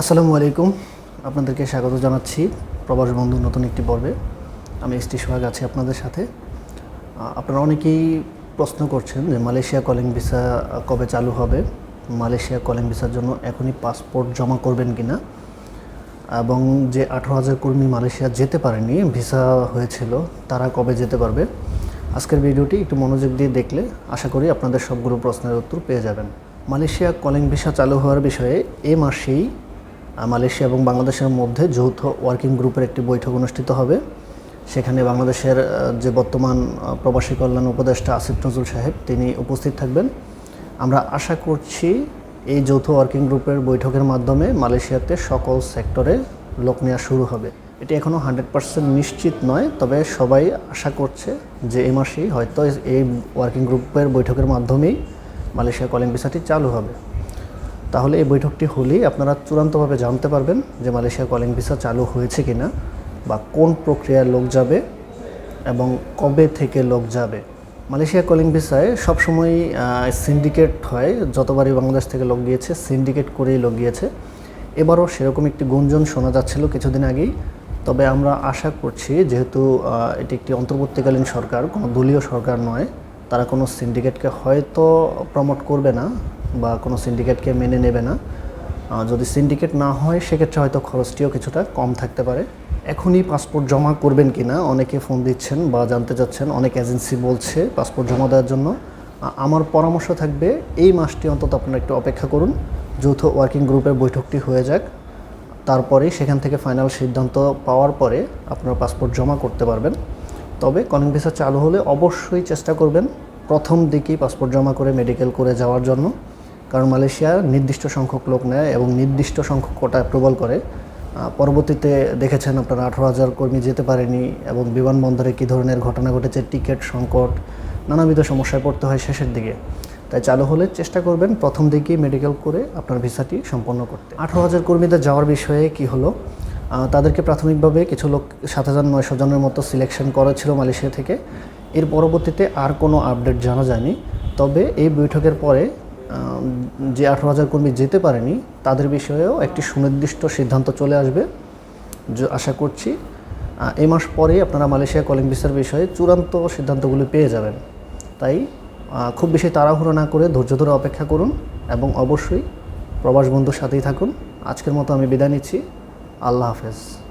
আসসালামু আলাইকুম। আপনাদেরকে স্বাগত জানাচ্ছি প্রবাস বন্ধু নতুন একটি পর্বে। আমি এসটি সোহাগ আছি আপনাদের সাথে। আপনারা অনেকেই প্রশ্ন করছেন যে মালয়েশিয়া কলিং ভিসা কবে চালু হবে? মালয়েশিয়া কলিং ভিসার জন্য এখনই পাসপোর্ট জমা করবেন কি না এবং যে আঠারো হাজার কর্মী মালয়েশিয়া যেতে পারেনি ভিসা হয়েছিল, তারা কবে যেতে পারবে? আজকের ভিডিওটি একটু মনোযোগ দিয়ে দেখলে আশা করি আপনাদের সবগুলো প্রশ্নের উত্তর পেয়ে যাবেন। মালয়েশিয়া কলিং ভিসা চালু হওয়ার বিষয়ে এ মাসেই মালয়েশিয়া এবং বাংলাদেশের মধ্যে যৌথ ওয়ার্কিং গ্রুপের একটি বৈঠক অনুষ্ঠিত হবে। সেখানে বাংলাদেশের যে বর্তমান প্রবাসী কল্যাণ উপদেষ্টা আসিফ নজরুল সাহেব, তিনি উপস্থিত থাকবেন। আমরা আশা করছি এই যৌথ ওয়ার্কিং গ্রুপের বৈঠকের মাধ্যমে মালয়েশিয়াতে সকল সেক্টরে লোক নেওয়া শুরু হবে। এটি এখনও হান্ড্রেড পার্সেন্ট নিশ্চিত নয়, তবে সবাই আশা করছে যে এই মাসেই হয়তো এই ওয়ার্কিং গ্রুপের বৈঠকের মাধ্যমেই মালয়েশিয়া কলিং ভিসাটি চালু হবে। তাহলে এই বৈঠকটি হলেই আপনারা চূড়ান্তভাবে জানতে পারবেন যে মালয়েশিয়া কলিং ভিসা চালু হয়েছে কি না বা কোন প্রক্রিয়ায় লোক যাবে এবং কবে থেকে লোক যাবে। মালয়েশিয়া কলিং ভিসায় সবসময় সিন্ডিকেট হয়। যতবারই বাংলাদেশ থেকে লোক গিয়েছে সিন্ডিকেট করেই লোক গিয়েছে। এবারও সেরকম একটি গুঞ্জন শোনা যাচ্ছিল কিছুদিন আগেই। তবে আমরা আশা করছি, যেহেতু এটি একটি অন্তর্বর্তীকালীন সরকার, কোনো দলীয় সরকার নয় তারা কোনো সিন্ডিকেটকে হয়তো প্রমোট করবে না বা কোনো সিন্ডিকেটকে মেনে নেবে না। যদি সিন্ডিকেট না হয়, সেক্ষেত্রে হয়তো খরচটিও কিছুটা কম থাকতে পারে। এখনই পাসপোর্ট জমা করবেন কি না অনেকে ফোন দিচ্ছেন বা জানতে চাচ্ছেন, অনেক এজেন্সি বলছে পাসপোর্ট জমা দেওয়ার জন্য। আমার পরামর্শ থাকবে, এই মাসটি অন্তত আপনারা একটু অপেক্ষা করুন, যৌথ ওয়ার্কিং গ্রুপের বৈঠকটি হয়ে যাক। তারপরেই সেখান থেকে ফাইনাল সিদ্ধান্ত পাওয়ার পরে আপনারা পাসপোর্ট জমা করতে পারবেন। তবে কলিং ভিসা চালু হলে অবশ্যই চেষ্টা করবেন প্রথম দিকেই পাসপোর্ট জমা করে মেডিকেল করে যাওয়ার জন্য। কারণ মালয়েশিয়া নির্দিষ্ট সংখ্যক লোক নেয় এবং নির্দিষ্ট সংখ্যক কোটা অ্যাপ্রুভাল করে। পরবর্তীতে দেখেছেন আপনারা আঠারো হাজার কর্মী যেতে পারেনি এবং বিমানবন্দরে কী ধরনের ঘটনা ঘটেছে, টিকিট সংকট, নানাবিধ সমস্যায় পড়তে হয় শেষের দিকে। তাই চালু হলে চেষ্টা করবেন প্রথম দিকেই মেডিকেল করে আপনার ভিসাটি সম্পন্ন করতে। আঠারো হাজার কর্মীদের যাওয়ার বিষয়ে কি হলো? তাদেরকে প্রাথমিকভাবে কিছু লোক সাত হাজার নয়শো জনের মতো সিলেকশন করা ছিল মালয়েশিয়া থেকে। এর পরবর্তীতে আর কোনো আপডেট জানা যায়নি। তবে এই বৈঠকের পরে যে আঠারো হাজার কর্মী যেতে পারেনি, তাদের বিষয়েও একটি সুনির্দিষ্ট সিদ্ধান্ত চলে আসবে। আশা করছি এই মাস পরেই আপনারা মালয়েশিয়া কলিং ভিসার বিষয়ে চূড়ান্ত সিদ্ধান্তগুলি পেয়ে যাবেন। তাই খুব বেশি তাড়াহুড়ো না করে ধৈর্য ধরে অপেক্ষা করুন এবং অবশ্যই প্রবাস বন্ধুর সাথেই থাকুন। আজকের মতো আমি বিদায় নিচ্ছি। আল্লাহ হাফেজ।